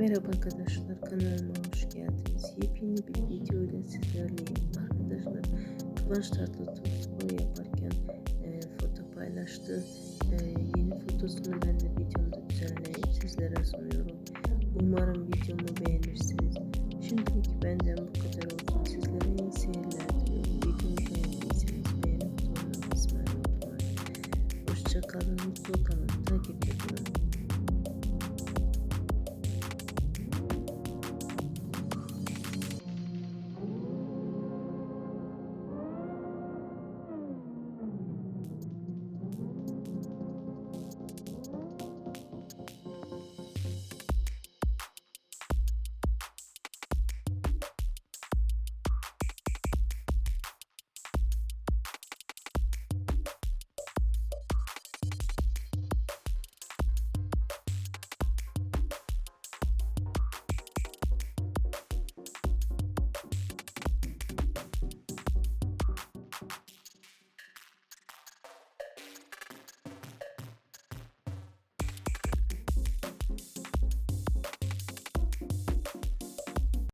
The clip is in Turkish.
Merhaba arkadaşlar kanalıma hoş geldiniz. Yepyeni bir video ile sizlerleyim. Arkadaşlar Kıvanç Tatlıtuğ spor yaparken e, foto paylaştı. E, yeni fotosunu ben de videomda düzenleyip sizlere sunuyorum. Umarım videomu beğenirsiniz. Şimdilik benden bu kadar olsun. Sizlere iyi seyirler diliyorum. Videomu beğendiyseniz beğeni butonuna basmayı unutmayın. Hoşçakalın, mutlu kalın.